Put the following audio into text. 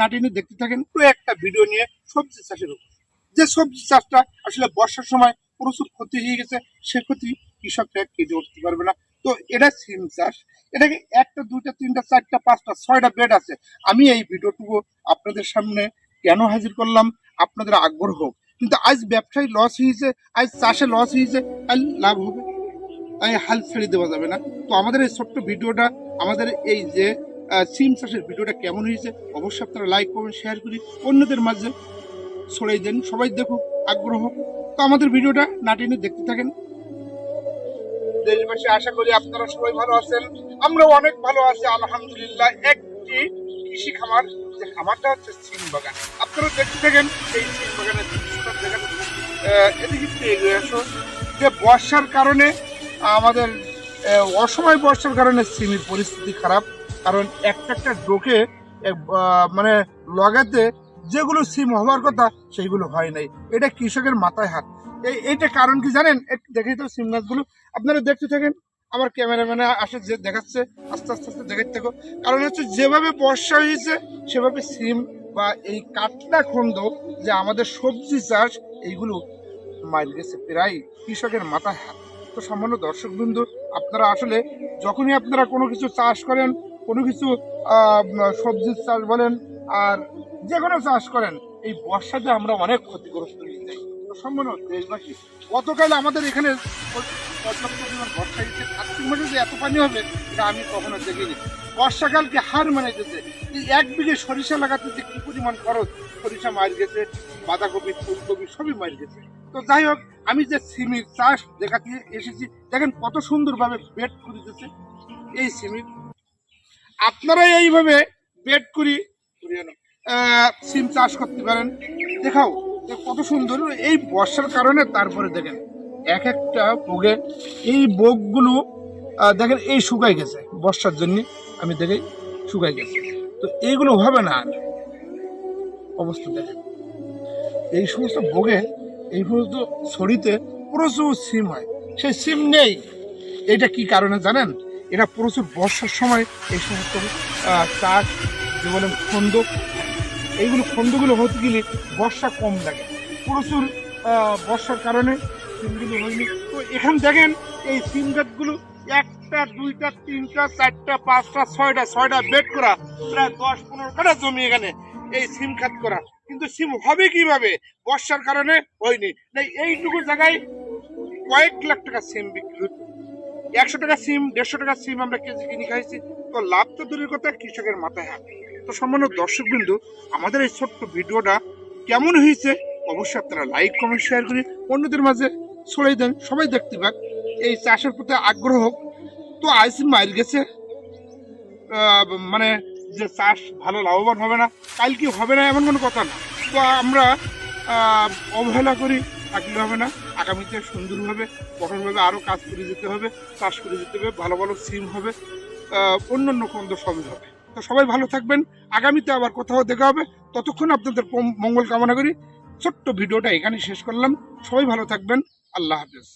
নাটিনে দেখতে থাকেন পুরো একটা ভিডিও নিয়ে সবজি চাষের উপর। যে সবজি চাষটা আসলে বর্ষার সময় প্রচুর ক্ষতি হয়ে গেছে, সে ক্ষতি কৃষকরা কেটে উঠতে পারবে না। তো এটা সিম চাষ। এটাকে একটা, দুইটা, তিনটা, চারটা, পাঁচটা, ছয়টা বেড আছে। আমি এই ভিডিওটুকু আপনাদের সামনে কেন হাজির করলাম? আপনাদের আগ্রহ। হোক কিন্তু আজ ব্যবসায় লস হয়েছে, আজ চাষে লস হয়েছে কাল লাভ হবে, তাই হাল ছেড়ে দেওয়া যাবে না। তো আমাদের এই ছোট্ট ভিডিওটা আমাদের এই যে সিম চাষের ভিডিওটা কেমন হয়েছে, অবশ্যই আপনারা লাইক করবেন শেয়ার করি অন্যদের মাঝে ছড়াই দেন। সবাই দেখুক, আগ্রহ। তো আমাদের ভিডিওটা নাটিনে দেখতে থাকেন। দেশবাসী, আশা করি আপনারা সবাই ভালো আছেন। আমরাও অনেক ভালো আছি, আলহামদুলিল্লাহ। একটি কৃষি খামার, যে খামারটা হচ্ছে সিম বাগান। আপনারা দেখতে থাকেন এই সিম বাগানের এদিকে এগিয়ে আসো। যে বর্ষার কারণে আমাদের অসময় বর্ষার কারণে সিমের পরিস্থিতি খারাপ। কারণ একটা একটা ডোকে মানে লগাতে যেগুলো সিম হওয়ার কথা, সেইগুলো হয় নাই। এটা কৃষকের মাথায় হাত। এই, এইটা কারণ কি জানেন? দেখেই তো সিম গাছগুলো। আপনারা দেখতে থাকেন, আমার ক্যামেরাম্যানে আসে যে দেখাচ্ছে, আস্তে আস্তে আস্তে দেখাতে থাকো। কারণ হচ্ছে যেভাবে বর্ষা হয়েছে, সেভাবে সিম বা এই কাটলা খন্দ যে আমাদের সবজি চাষ, এইগুলো মাইল গেছে প্রায় কৃষকের মাথায় হাত। তো সামান্য দর্শক বিন্দু আপনারা আসলে যখনই আপনারা কোনো কিছু চাষ করেন কোনো কিছু সবজির চাষ বলেন আর যে কোনো চাষ করেন, এই বর্ষাতে আমরা অনেক ক্ষতিগ্রস্ত হয়ে যাই। সামান্য দেশবাসী, গতকাল আমাদের এখানে পরিমাণ বর্ষা যে এত পানি হবে, এটা আমি কখনো দেখিনি। বর্ষাকালকে হার মানে এই এক বিঘে সরিষা লাগাতে যে কি পরিমাণ খরচ, সরিষা মার গেছে, বাঁধাকপি, ফুলকপি সবই মার গেছে। তো যাই হোক, আমি যে সিমির চাষ দেখাতে এসেছি, দেখেন কত সুন্দরভাবে বেড করে দিতেছে এই সিমির আপনারা এইভাবে বেড করি সিম চাষ করতে পারেন। দেখাও কত সুন্দর। এই বর্ষার কারণে তারপরে দেখেন এক একটা বগে এই বগগুলো দেখেন এই শুকাই গেছে। বর্ষার জন্য আমি দেখে শুকাই গেছে। তো এইগুলো হবে না। আর অবস্থা দেখেন। এই সমস্ত বগে এই সমস্ত ছড়িতে প্রচুর সিম হয়। সেই সিম নেই। এটা কি কারণে জানেন? এটা প্রচুর বর্ষার সময় এই সমস্ত চাষ, যে বলেন খন্দ এইগুলো খন্দগুলো হতে গেলে বর্ষা কম লাগে। প্রচুর বর্ষার কারণে সিমগুলো হয়নি। তো এখানে দেখেন, এই সিম গাছগুলো একটা, দুইটা, তিনটা, চারটা, পাঁচটা, ছয়টা ছয়টা বেড করা, প্রায় দশ পনেরো কাটা জমি এখানে এই সিম খাত করা। কিন্তু সিম হবে কীভাবে? বর্ষার কারণে হয়নি। এইটুকু জায়গায় কয়েক লাখ টাকা সিম বিক্রি হতো একশো টাকা সিম, দেড়শো টাকা সিম আমরা কেজি কিনে খাইছি। তো লাভ তো দূরের কথা, কৃষকের মাথায় হাত। তো সম্মান্য দর্শক বিন্দু আমাদের এই ছোট্ট ভিডিওটা কেমন হয়েছে, অবশ্যই আপনারা লাইক কমেন্ট শেয়ার করে অন্যদের মাঝে ছড়াই দেন। সবাই দেখতে পাক, এই চাষের প্রতি আগ্রহ হোক। তো আইসি মাইল গেছে মানে যে চাষ ভালো লাভবান হবে না, কাল কি হবে না, এমন কোনো কথা না। তো আমরা অবহেলা করি থাকলে হবে না, আগামীতে সুন্দরভাবে কঠোরভাবে আরও কাজ করে যেতে হবে, চাষ করে যেতে হবে, ভালো ভালো সিম হবে অন্য অন্য খন্দ সবই হবে। তো সবাই ভালো থাকবেন, আগামীতে আবার কোথাও দেখা হবে। ততক্ষণ আপনাদের মঙ্গল কামনা করি। ছোট্ট ভিডিওটা এখানে শেষ করলাম। সবাই ভালো থাকবেন, আল্লাহ হাফেজ।